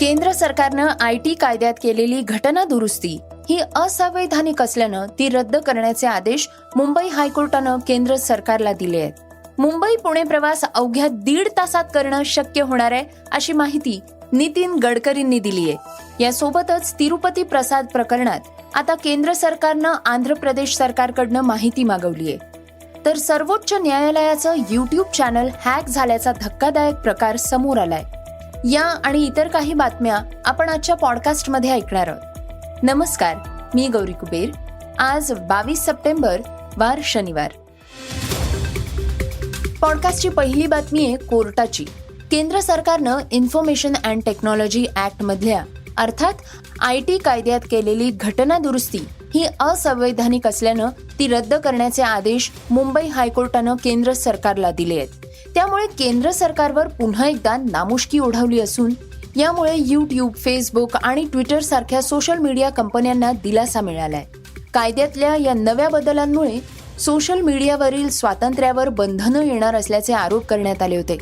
केंद्र सरकारनं I T कायद्यात केलेली घटना दुरुस्ती ही असंवैधानिक असल्यानं ती रद्द करण्याचे आदेश मुंबई हायकोर्टानं केंद्र सरकारला दिले आहेत. मुंबई पुणे प्रवास अवघ्या दीड तासात करणं शक्य होणार आहे अशी माहिती नितीन गडकरींनी दिली आहे. यासोबतच तिरुपती प्रसाद प्रकरणात आता केंद्र सरकारनं आंध्र प्रदेश सरकारकडनं माहिती मागवली आहे. तर सर्वोच्च न्यायालयाचं युट्यूब चॅनल हॅक झाल्याचा धक्कादायक प्रकार समोर आलाय. या आणि इतर काही बातम्या आपण आजच्या पॉडकास्टमध्ये ऐकणार आहोत. नमस्कार मी गौरी कुबेर. आज बावीस सप्टेंबर वार शनिवार. पॉडकास्टची पहिली बातमी आहे कोर्टाची. केंद्र सरकारनं इन्फॉर्मेशन अँड टेक्नॉलॉजी ऍक्ट मधल्या अर्थात आय टी कायद्यात केलेली घटना दुरुस्ती ही असंवैधानिक असल्यानं ती रद्द करण्याचे आदेश मुंबई हायकोर्टानं केंद्र सरकारला दिले आहेत. त्यामुळे केंद्र सरकारवर पुन्हा एकदा नामुष्की ओढवली असून यामुळे यूट्यूब फेसबुक आणि ट्विटर सारख्या सोशल मीडिया कंपन्यांना दिलासा मिळालाय. कायद्यातल्या या नव्या बदलांमुळे सोशल मीडियावरील स्वातंत्र्यावर बंधनं येणार असल्याचे आरोप करण्यात आले होते.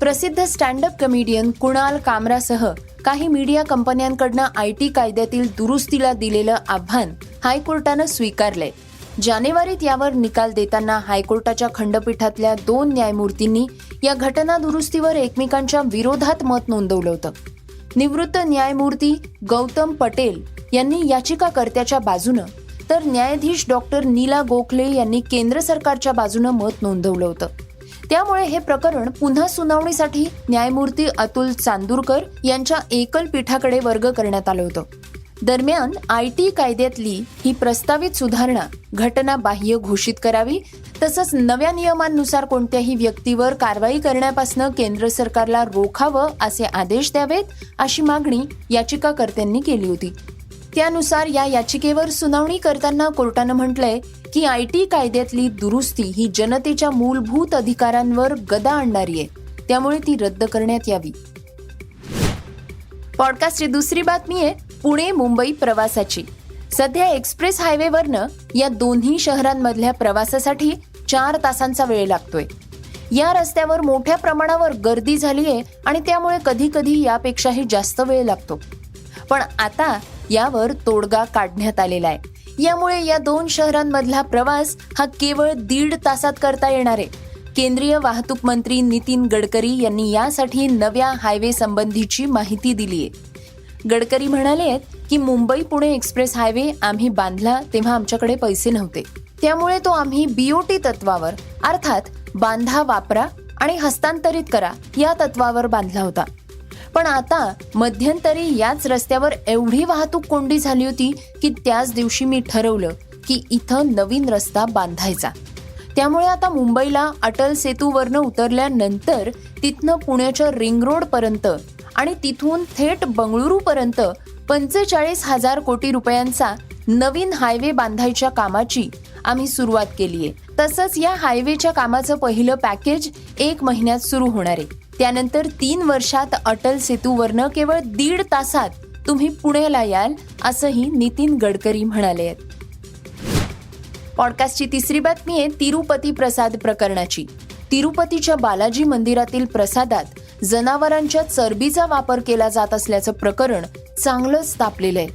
प्रसिद्ध स्टँडअप कमेडियन कुणाल कामरासह काही मीडिया कंपन्यांकडनं आय टी कायद्यातील दुरुस्तीला दिलेलं आव्हान हायकोर्टानं स्वीकारलंय. जानेवारीत यावर निकाल देताना हायकोर्टाच्या खंडपीठातल्या दोन न्यायमूर्तींनी या घटना दुरुस्तीवर एकमेकांच्या विरोधात मत नोंदवलं होतं. निवृत्त न्यायमूर्ती गौतम पटेल यांनी याचिकाकर्त्याच्या बाजूनं तर न्यायाधीश डॉक्टर नीला गोखले यांनी केंद्र सरकारच्या बाजूनं मत नोंदवलं होतं. त्यामुळे हे प्रकरण पुन्हा सुनावणीसाठी न्यायमूर्ती अतुल चांदूरकर यांच्या एकल पीठाकडे वर्ग करण्यात आलं होतं. दरम्यान आय टी कायद्यातली ही प्रस्तावित सुधारणा घटना बाह्य घोषित करावी तसंच नव्या नियमांनुसार कोणत्याही व्यक्तीवर कारवाई करण्यापासून केंद्र सरकारला रोखावं असे आदेश द्यावेत अशी मागणी याचिकाकर्त्यांनी केली होती. त्यानुसार या याचिकेवर सुनावणी करताना कोर्टानं म्हटलंय की आय टी कायद्यातली दुरुस्ती ही जनतेच्या मूलभूत अधिकारांवर गदा आणणारी आहे. त्यामुळे ती रद्द करण्यात यावी. पॉडकास्टची दुसरी बातमी आहे पुणे मुंबई प्रवासाची. सध्या एक्सप्रेस हायवेवरनं या दोन्ही शहरांमधल्या प्रवासासाठी चार तासांचा वेळ लागतोय. या रस्त्यावर मोठ्या प्रमाणावर गर्दी झाली आहे आणि त्यामुळे कधी कधी यापेक्षाही जास्त वेळ लागतो. पण आता यावर तोडगा काढण्यात आलेला आहे. यामुळे या दोन शहरांमधला प्रवास हा केवळ दीड तासात करता येणार आहे. केंद्रीय वाहतूक मंत्री नितीन गडकरी यांनी यासाठी नव्या हायवे संबंधीची माहिती दिली आहे गडकरी म्हणाले आहेत की मुंबई पुणे एक्सप्रेस हायवे आम्ही बांधला तेव्हा आमच्याकडे पैसे नव्हते. त्यामुळे तो आम्ही बीओटी तत्वावर अर्थात बांधा वापरा आणि हस्तांतरित करा या तत्वावर बांधला होता. पण आता मध्यंतरी याच रस्त्यावर एवढी वाहतूक कोंडी झाली होती की त्याच दिवशी मी ठरवलं की इथं नवीन रस्ता बांधायचा. त्यामुळे आता मुंबईला अटल सेतूवरनं उतरल्यानंतर तिथनं पुण्याच्या रिंग रोड पर्यंत आणि तिथून थेट बंगळुरूपर्यंत पंचेचाळीस हजार कोटी रुपयांचा नवीन हायवे बांधायच्या कामाची आम्ही सुरुवात केली आहे तसंच या हायवेच्या कामाचं पहिलं पॅकेज एक महिन्यात सुरू होणार आहे. त्यानंतर तीन वर्षात अटल सेतूवरनं केवळ दीड तासात तुम्ही पुण्याला याल असंही नितीन गडकरी म्हणाले आहेत. पॉडकास्टची तिसरी बातमी आहे तिरुपती प्रसाद प्रकरणाची. तिरुपतीच्या बालाजी मंदिरातील प्रसादात जनावरांच्या चरबीचा वापर केला जात असल्याचं प्रकरण चांगलंच तापलेलं आहे.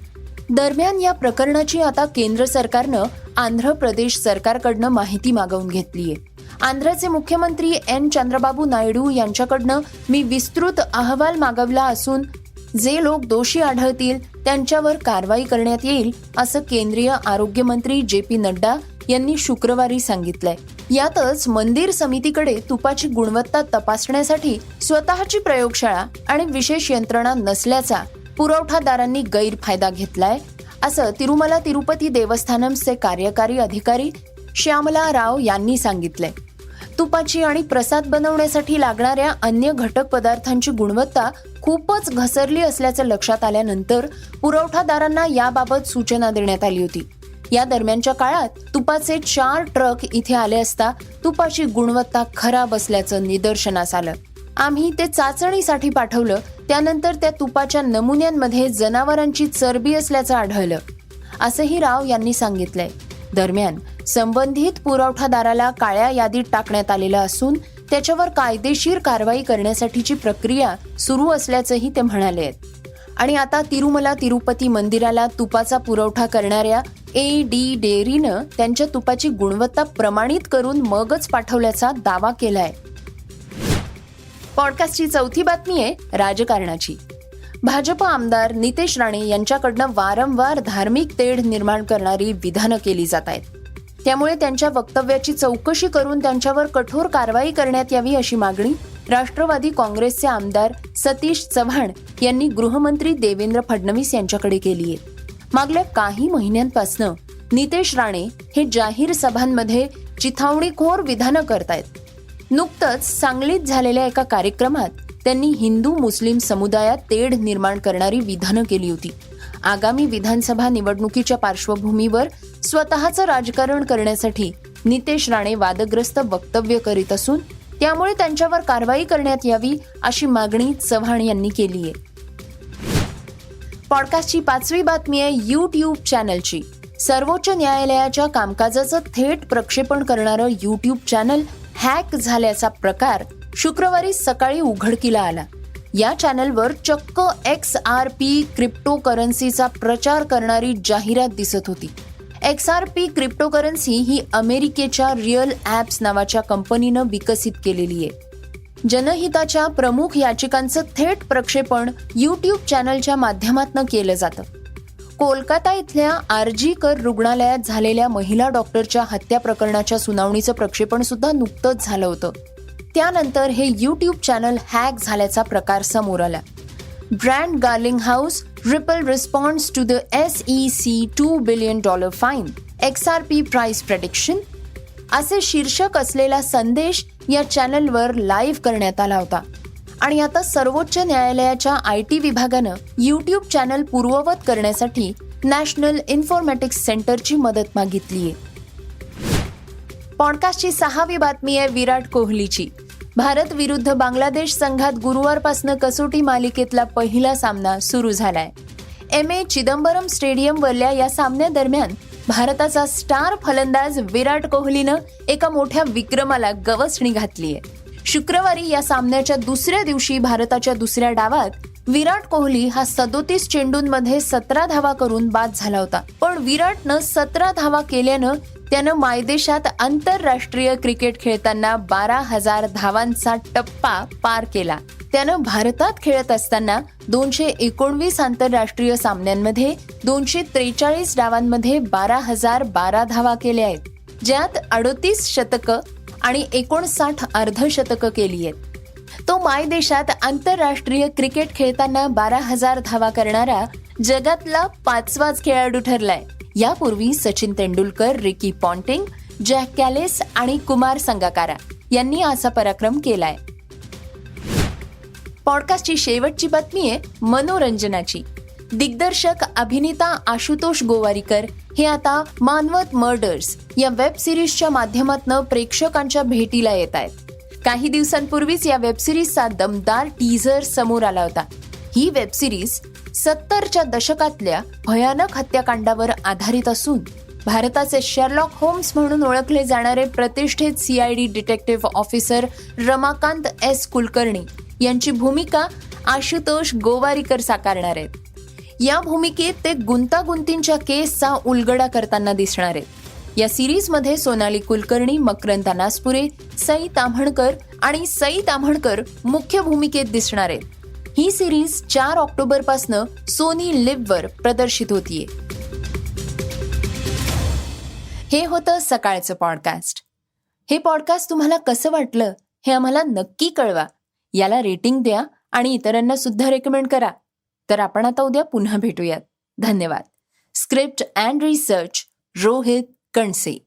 दरम्यान या प्रकरणाची आता केंद्र सरकारनं आंध्र प्रदेश सरकारकडनं माहिती मागवून घेतलीय आंध्रचे मुख्यमंत्री एन चंद्रबाबू नायडू यांच्याकडनं मी विस्तृत अहवाल मागवला असून जे लोक दोषी आढळतील त्यांच्यावर कारवाई करण्यात येईल असं केंद्रीय आरोग्य मंत्री जे पी नड्डा यांनी शुक्रवारी सांगितलंय. यातच मंदिर समितीकडे तुपाची गुणवत्ता तपासण्यासाठी स्वतःची प्रयोगशाळा आणि विशेष यंत्रणा नसल्याचा पुरवठादारांनी गैरफायदा घेतलाय असं तिरुमला तिरुपती देवस्थानमचे कार्यकारी अधिकारी श्यामला राव यांनी सांगितलंय. तुपाची आणि प्रसाद बनवण्यासाठी लागणाऱ्या अन्य घटक पदार्थांची गुणवत्ता खूपच घसरली असल्याचं लक्षात आल्यानंतर पुरवठादारांना याबाबत सूचना देण्यात आली होती. या दरम्यानच्या काळात तुपाचे चार ट्रक इथे आले असता तुपाची गुणवत्ता खराब असल्याचं निदर्शनास आलं. आम्ही ते चाचणीसाठी पाठवलं त्यानंतर त्या तुपाच्या नमुन्यांमध्ये जनावरांची चरबी असल्याचं आढळलं असंही राव यांनी सांगितलंय. दरम्यान संबंधित पुरवठादाराला काळ्या यादीत टाकण्यात आलेलं असून त्याच्यावर कायदेशीर कारवाई करण्यासाठीची प्रक्रिया सुरू असल्याचंही ते म्हणाले. आहेत आणि आता तिरुमला तिरुपती मंदिराला तुपाचा पुरवठा करणाऱ्या ए डी डेअरीनं त्यांच्या तुपाची गुणवत्ता प्रमाणित करून मगच पाठवल्याचा दावा केलाय. पॉडकास्टची चौथी बातमी आहे राजकारणाची. भाजप आमदार नितेश राणे यांच्याकडनं वारंवार धार्मिक तेढ निर्माण करणारी विधानं केली जात आहेत. त्यामुळे त्यांच्या वक्तव्याची चौकशी करून त्यांच्यावर कठोर कारवाई करण्यात यावी अशी मागणी राष्ट्रवादी काँग्रेसचे आमदार सतीश चव्हाण यांनी गृहमंत्री देवेंद्र फडणवीस यांच्याकडे केली आहे मागल्या काही महिन्यांपासनं नितेश राणे हे जाहीर सभांमध्ये चिथावणीखोर विधानं करतायत. नुकतंच सांगलीत झालेल्या एका कार्यक्रमात त्यांनी हिंदू मुस्लिम समुदायात तेढ निर्माण करणारी विधानं केली होती. आगामी विधानसभा निवडणुकीच्या पार्श्वभूमीवर स्वतःचं राजकारण करण्यासाठी नितेश राणे वादग्रस्त वक्तव्य करीत असून त्यामुळे त्यांच्यावर कारवाई करण्यात यावी अशी मागणी चव्हाण यांनी केली आहे. पॉडकास्टची पाचवी बातमी आहे यूट्यूब चॅनलची. सर्वोच्च न्यायालयाच्या कामकाजाचं थेट प्रक्षेपण करणारं यूट्यूब चॅनल हॅक झाल्याचा प्रकार शुक्रवारी सकाळी उघडकीला आला. या चॅनलवर चक्क एक्स आर पी क्रिप्टो करन्सीचा प्रचार करणारी जाहिरात दिसत होती. एक्स आर पी क्रिप्टोकरन्सी ही अमेरिकेच्या रिअल ॲप्स नावाच्या कंपनीनं विकसित केलेली आहे. जनहिताच्या प्रमुख याचिकांचं थेट प्रक्षेपण यूट्यूब चॅनलच्या माध्यमातून केलं जातं. कोलकाता इथल्या आरजी कर रुग्णालयात झालेल्या महिला डॉक्टरच्या हत्या प्रकरणाच्या सुनावणीचं प्रक्षेपण सुद्धा नुकतंच झालं होतं. त्यानंतर हे यूट्यूब चॅनल हॅक झाल्याचा प्रकार समोर आला. Brad Garlinghouse Ripple response to the S E C two billion dollar fine X R P price prediction असे शीर्षक असलेला संदेश या चॅनलवर लाईव्ह करण्यात आला होता. आणि आता सर्वोच्च न्यायालयाच्या आय टी विभागानं यूट्यूब चॅनल पूर्ववत करण्यासाठी नॅशनल इन्फॉर्मॅटिक्स सेंटरची मदत मागितली आहे पॉडकास्टची सहावी बातमी आहे विराट कोहलीची. भारत विरुद्ध बांगलादेश संघात गुरुवारपासून कसोटी मालिकेतला पहिला सामना सुरू झालाय. एम ए चिदंबरम स्टेडियमवरल्या या सामन्यादरम्यान भारताचा स्टार फलंदाज विराट कोहलीनं एका मोठ्या विक्रमाला गवसणी घातली आहे शुक्रवारी या सामन्याच्या दुसऱ्या दिवशी भारताच्या दुसऱ्या डावात विराट कोहली हा सदोतीस चेंडूंमध्ये सतरा धावा करून बाद झाला होता. पण विराटनं सतरा धावा केल्यानं त्यानं मायदेशात आंतरराष्ट्रीय क्रिकेट खेळताना बारा हजार धावांचा टप्पा पार केला. त्यानं भारतात खेळत असताना दोनशे एकोणवीस आंतरराष्ट्रीय सामन्यांमध्ये दोनशे त्रेचाळीस डावांमध्ये बारा हजार बारा धावा केल्या आहेत. ज्यात अडोतीस शतकं आणि एकोणसाठ अर्धशतकं केली आहेत. तो मायदेशात आंतरराष्ट्रीय क्रिकेट खेळताना बारा हजार धावा करणारा जगातला पाचवाच खेळाडू ठरलाय. यापूर्वी Sachin Tendulkar Ricky Ponting Jacques Kallis आणि कुमार संगाकारा यांनी असा पराक्रम केलाय. पॉडकास्टची शेवटची बातमी आहे मनोरंजनाची. दिग्दर्शक अभिनेता आशुतोष गोवारीकर हे आता मानवत मर्डर्स या वेब सिरीजच्या माध्यमातून प्रेक्षकांच्या भेटीला येत आहेत. काही दिवसांपूर्वीच या वेब सिरीजचा दमदार टीझर समोर आला होता. ही वेब सिरीज सत्तरच्या दशकातल्या भयानक हत्याकांडावर आधारित असून भारताचे शेरलॉक होम्स म्हणून ओळखले जाणारे प्रतिष्ठित CID detective officer Ramakant S. Kulkarni यांची भूमिका आशुतोष गोवारीकर साकारणार आहेत. या भूमिकेत ते गुंतागुंतींच्या केसचा उलगडा करताना दिसणार आहेत. या सिरीजमध्ये सोनाली कुलकर्णी मकरंद नासपुरे सई ताम्हणकर आणि सई ताम्हणकर मुख्य भूमिकेत दिसणार आहेत. ही सिरीज चार ऑक्टोबर पासनं सोनी लिव्हवर प्रदर्शित होतीये. हे होतं सकाळचं पॉडकास्ट हे पॉडकास्ट तुम्हाला कसं वाटलं हे आम्हाला नक्की कळवा. याला रेटिंग द्या आणि इतरांना सुद्धा रेकमेंड करा. तर आपण आता उद्या पुन्हा भेटूयात. धन्यवाद. Script and research Rohit Kanse